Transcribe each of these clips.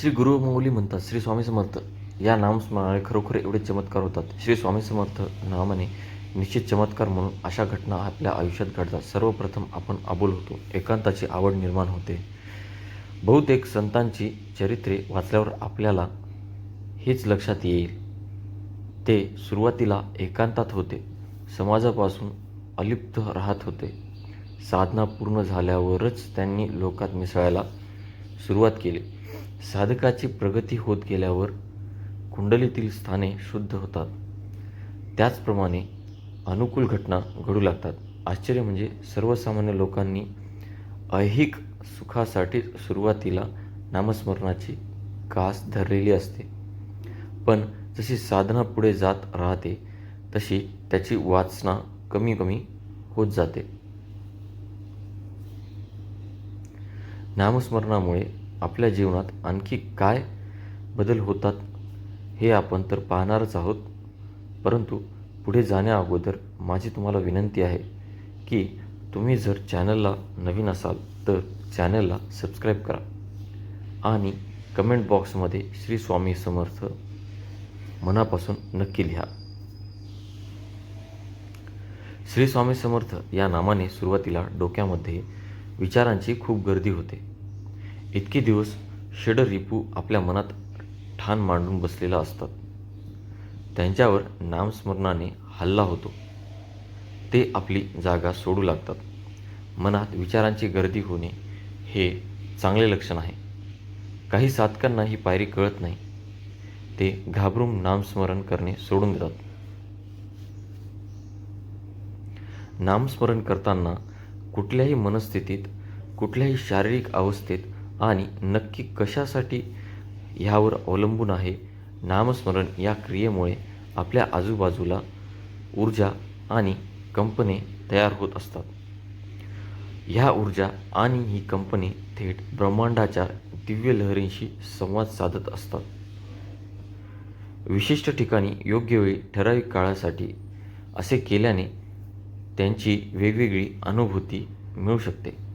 श्री गुरुमौली म्हणतात श्री स्वामी समर्थ या नामस्मरणाने खरोखर एवढे चमत्कार होतात. श्री स्वामी समर्थ नामाने निश्चित चमत्कार म्हणून अशा घटना आपल्या आयुष्यात घडतात. सर्वप्रथम आपण अबोल होतो. एकांताची आवड निर्माण होते. बहुतेक संतांची चरित्रे वाचल्यावर आपल्याला हेच लक्षात येईल. ते सुरुवातीला एकांतात होते. समाजापासून अलिप्त राहत होते. साधना पूर्ण झाल्यावरच त्यांनी लोकात मिसळायला सुरुवात केली. साधकाची प्रगती होत गेल्यावर कुंडलीतील स्थाने शुद्ध होतात. त्याचप्रमाणे अनुकूल घटना घडू लागतात. आश्चर्य म्हणजे सर्वसामान्य लोकांनी ऐहिक सुखासाठी सुरुवातीला नामस्मरणाची कास धरलेली असते. पण जशी साधना पुढे जात राहते तशी त्याची वाचना कमी कमी होत जाते. नामस्मरणामुळे आपल्या जीवनात आणखी काय बदल होतात हे आपण तर पाहणारच आहोत. परंतु पुढे जाण्या अगोदर माझी तुम्हाला विनंती आहे की तुम्ही जर चॅनलला नवीन असाल तर चॅनलला सबस्क्राईब करा आणि कमेंट बॉक्समध्ये श्री स्वामी समर्थ मनापासून नक्की लिहा. श्री स्वामी समर्थ या नामाने सुरुवातीला डोक्यामध्ये विचारांची खूप गर्दी होते. इतके दिवस षड रिपू आपल्या मनात ठाण मांडून बसलेला असतात. त्यांच्यावर नामस्मरणाने हल्ला होतो. ते आपली जागा सोडू लागतात. मनात विचारांची गर्दी होणे हे चांगले लक्षण आहे. काही साधकांना ही पायरी कळत नाही. ते घाबरून नामस्मरण करणे सोडून देतात. नामस्मरण करताना कुठल्याही मनस्थितीत कुठल्याही शारीरिक अवस्थेत आणि नक्की कशासाठी ह्यावर अवलंबून आहे नामस्मरण या क्रियेमुळे आपल्या आजूबाजूला ऊर्जा आणि कंपने तयार होत असतात. ह्या ऊर्जा आणि ही कंपने थेट ब्रह्मांडाच्या दिव्य लहरींशी संवाद साधत असतात. विशिष्ट ठिकाणी योग्य वेळी ठराविक काळासाठी असे केल्याने त्यांची वेगवेगळी अनुभूती मिळू शकते.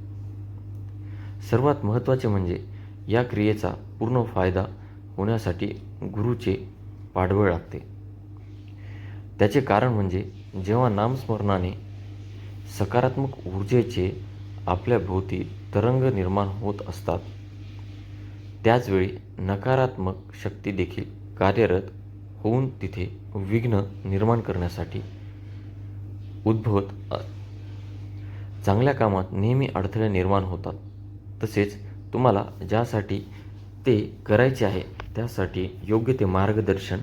सर्वात महत्त्वाचे म्हणजे या क्रियेचा पूर्ण फायदा होण्यासाठी गुरुचे पाठबळ लागते. त्याचे कारण म्हणजे जेव्हा नामस्मरणाने सकारात्मक ऊर्जेचे आपल्या भोवती तरंग निर्माण होत असतात त्याचवेळी नकारात्मक शक्ती देखील कार्यरत होऊन तिथे विघ्न निर्माण करण्यासाठी उद्भवत चांगल्या कामात नेहमी अडथळे निर्माण होतात. तसेच तुम्हाला ज्यासाठी ते करायचे आहे त्यासाठी योग्य ते मार्गदर्शन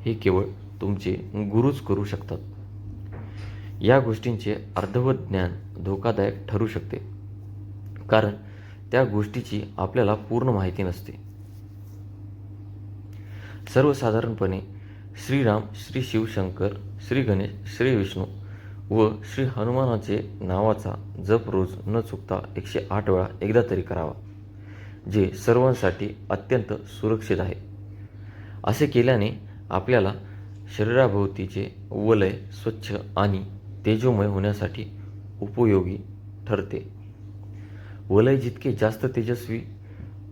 हे केवळ तुमचे गुरुच करू शकतात. या गोष्टींचे अर्धवत ज्ञान धोकादायक ठरू शकते. कारण त्या गोष्टीची आपल्याला पूर्ण माहिती नसते. सर्वसाधारणपणे श्रीराम श्री शिवशंकर श्री गणेश श्री विष्णू व श्री हनुमानाचे नावाचा जप रोज न चुकता एकशे आठ वेळा एकदा तरी करावा जे सर्वांसाठी अत्यंत सुरक्षित आहे. असे केल्याने आपल्याला शरीराभोवतीचे वलय स्वच्छ आणि तेजोमय होण्यासाठी उपयोगी ठरते. वलय जितके जास्त तेजस्वी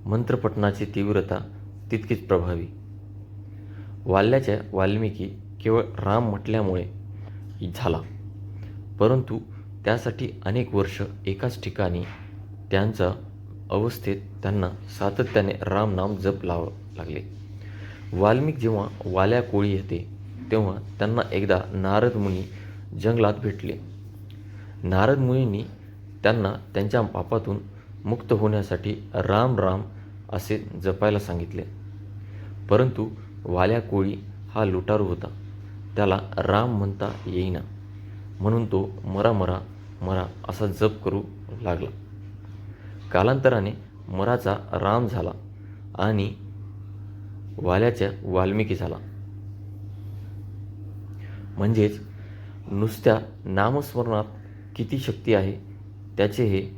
मंत्रपठणाची तीव्रता तितकीच प्रभावी. वाल्याच्या वाल्मिकी केवळ राम म्हटल्यामुळे झाला. परंतु त्यासाठी अनेक वर्ष एकाच ठिकाणी त्यांचा अवस्थेत त्यांना सातत्याने रामनाम जप लावावं लागले. वाल्मिक जेव्हा वाल्या कोळी येते तेव्हा त्यांना एकदा नारद मुनी जंगलात भेटले. नारद मुनींनी त्यांना त्यांच्या पापातून मुक्त होण्यासाठी राम राम असे जपायला सांगितले. परंतु वाल्या कोळी हा लुटारू होता. त्याला राम म्हणता येईना. म्हणून तो मरा मरा मरा असा जप करू लागला. कालांतराने मराचा राम झाला आणि वाल्याच्या वाल्मिकी झाला. म्हणजेच नुसत्या नामस्मरणात किती शक्ती आहे त्याचे हे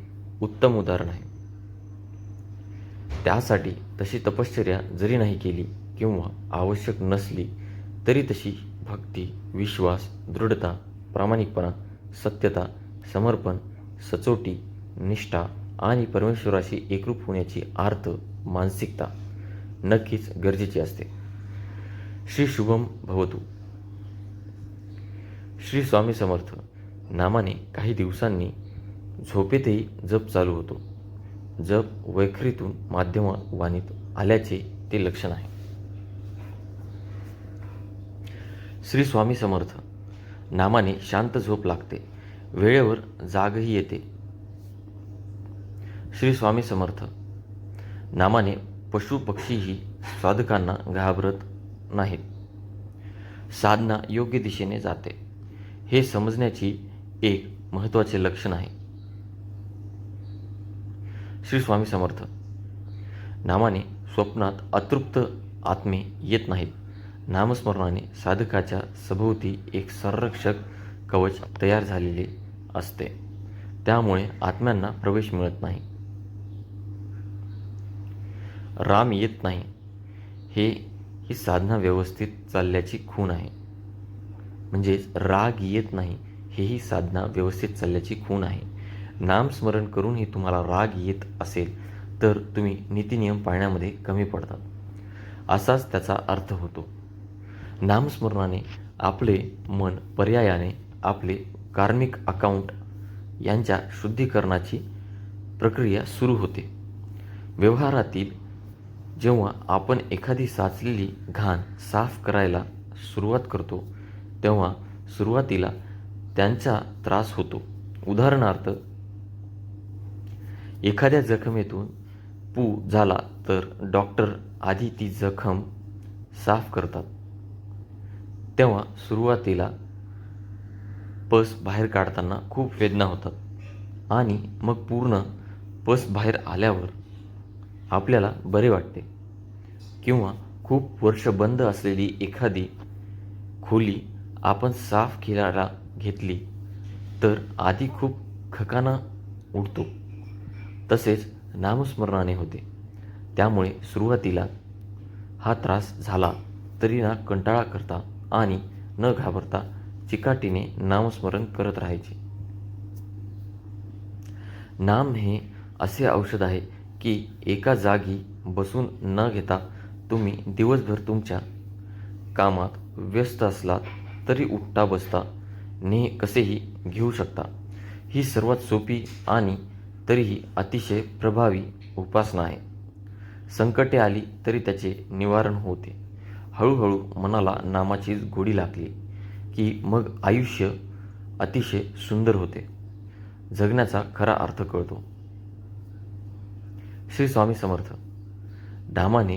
उत्तम उदाहरण आहे. त्यासाठी तशी तपश्चर्या जरी नाही केली किंवा आवश्यक नसली तरी तशी भक्ती विश्वास दृढता प्रामाणिकपणा सत्यता समर्पण सचोटी निष्ठा आणि परमेश्वराशी एकरूप होण्याची आर्त मानसिकता नक्कीच गरजेची असते. श्री शुभम भवतू. श्री स्वामी समर्थ नामाने काही दिवसांनी झोपेतही जप चालू होतो. जप वैखरीतून माध्यम वाणीत आल्याचे ते लक्षण आहे. श्री स्वामी समर्थ नामाने शांत झोप लागते. वेळेवर जागही येते. श्री स्वामी समर्थ. नामाने पशु पक्षीही साधकांना घाबरत नाहीत. साधना योग्य दिशेने जाते. हे समजण्याची एक महत्त्वाचे लक्षण आहे. श्री स्वामी समर्थ. नामाने स्वप्नात अतृप्त आत्मे येत नाहीत. नामस्मरणाने साधकाच्या सभोवती एक संरक्षक कवच तयार झालेले असते. त्यामुळे आत्म्यांना प्रवेश मिळत नाही. राम येत नाही. हे ही साधना व्यवस्थित चालल्याची खूण आहे. म्हणजेच राग येत नाही हेही साधना व्यवस्थित चालल्याची खूण आहे. नामस्मरण करूनही तुम्हाला राग येत असेल तर तुम्ही नीतिनियम पाळण्यामध्ये कमी पडतात. असाच त्याचा अर्थ होतो. नामस्मरणाने आपले मन पर्यायाने आपले कार्मिक अकाउंट यांच्या शुद्धीकरणाची प्रक्रिया सुरू होते. व्यवहारातील जेव्हा आपण एखादी साचलेली घाण साफ करायला सुरुवात करतो तेव्हा सुरुवातीला त्यांचा त्रास होतो. उदाहरणार्थ एखाद्या जखमेतून पू झाला तर डॉक्टर आधी ती जखम साफ करतात. तेव्हा सुरुवातीला पस बाहेर काढताना खूप वेदना होतात. आणि मग पूर्ण पस बाहेर आल्यावर आपल्याला बरे वाटते. किंवा खूप वर्ष बंद असलेली एखादी खोली आपण साफ केल्याला घेतली तर आधी खूप खकाना उडतो. तसेच नामस्मरणाने होते. त्यामुळे सुरुवातीला हा त्रास झाला तरी ना कंटाळा करता आणि न घाबरता चिकाटीने नामस्मरण करत राहायचे. नाम हे असे औषध आहे की एका जागी बसून न घेता तुम्ही दिवसभर तुमच्या कामात व्यस्त असलात तरी उठता बसता ने कसेही घेऊ शकता. ही सर्वात सोपी आणि तरीही अतिशय प्रभावी उपासना आहे. संकटे आली तरी त्याचे निवारण होते. हळूहळू मनाला नामाचीच गोडी लागली की मग आयुष्य अतिशय सुंदर होते. जगण्याचा खरा अर्थ कळतो. श्री स्वामी समर्थ. धामाने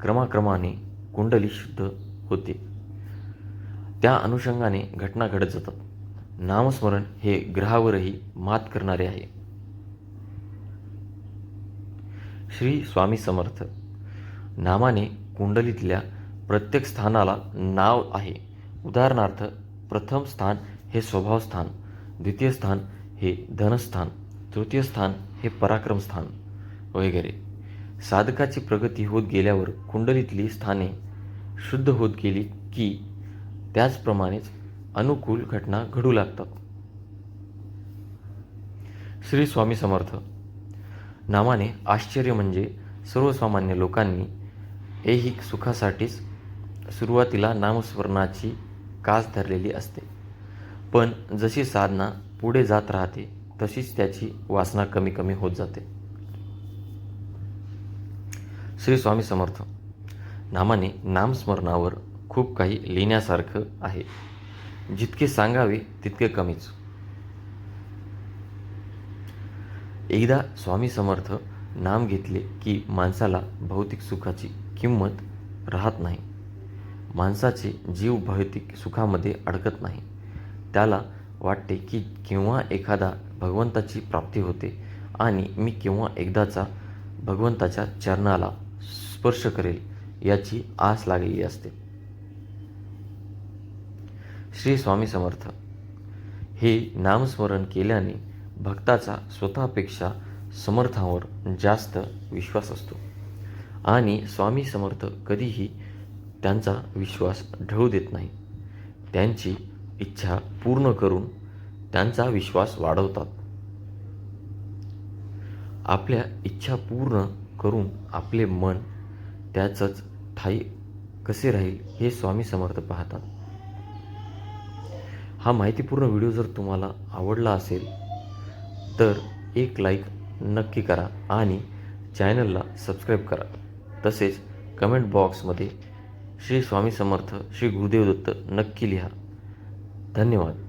क्रमाक्रमाने कुंडली शुद्ध होते. त्या अनुषंगाने घटना घडत जातात. नामस्मरण हे ग्रहावरही मात करणारे आहे. श्री स्वामी समर्थ. नामाने कुंडलीतल्या प्रत्येक स्थानाला नाव आहे. उदाहरणार्थ प्रथम स्थान हे स्वभाव स्थान द्वितीय स्थान हे धनस्थान तृतीय स्थान हे पराक्रम स्थान वगैरे. साधकाची प्रगती होत गेल्यावर कुंडलीतली स्थाने शुद्ध होत गेली की त्याचप्रमाणेच अनुकूल घटना घडू लागतात. श्री स्वामी समर्थ. नामाने आश्चर्य म्हणजे सर्वसामान्य लोकांनी ऐहिक सुखासाठीच सुरुवातीला नामस्मरणाची कास धरलेली असते. पण जशी साधना पुढे जात राहते तशीच त्याची वासना कमी कमी होत जाते. श्री स्वामी समर्थ नामाने नामस्मरणावर खूप काही लिहिण्यासारखं आहे. जितके सांगावे तितके कमीच. एकदा स्वामी समर्थ नाम घेतले की माणसाला भौतिक सुखाची किंमत राहत नाही. माणसाचे जीव भौतिक सुखामध्ये अडकत नाही. त्याला वाटते की केव्हा एखादा भगवंताची प्राप्ती होते आणि मी केव्हा एकदाचा भगवंताच्या चरणाला स्पर्श करेल याची आस लागलेली असते. श्री स्वामी समर्थ हे नामस्मरण केल्याने भक्ताचा स्वतःपेक्षा समर्थावर जास्त विश्वास असतो. आणि स्वामी समर्थ कधीही त्यांचा विश्वास ढळू देत नाही. त्यांची इच्छा पूर्ण करून त्यांचा विश्वास वाढवतात. आपल्या इच्छा पूर्ण करून आपले मन त्याचंच ठाई कसे राहील हे स्वामी समर्थ पाहतात. हा माहितीपूर्ण व्हिडिओ जर तुम्हाला आवडला असेल तर एक लाईक नक्की करा आणि चॅनलला सबस्क्राईब करा. तसेच कमेंट बॉक्समध्ये श्री स्वामी समर्थ श्री गुरुदेव दत्त नक्की लिहा. धन्यवाद.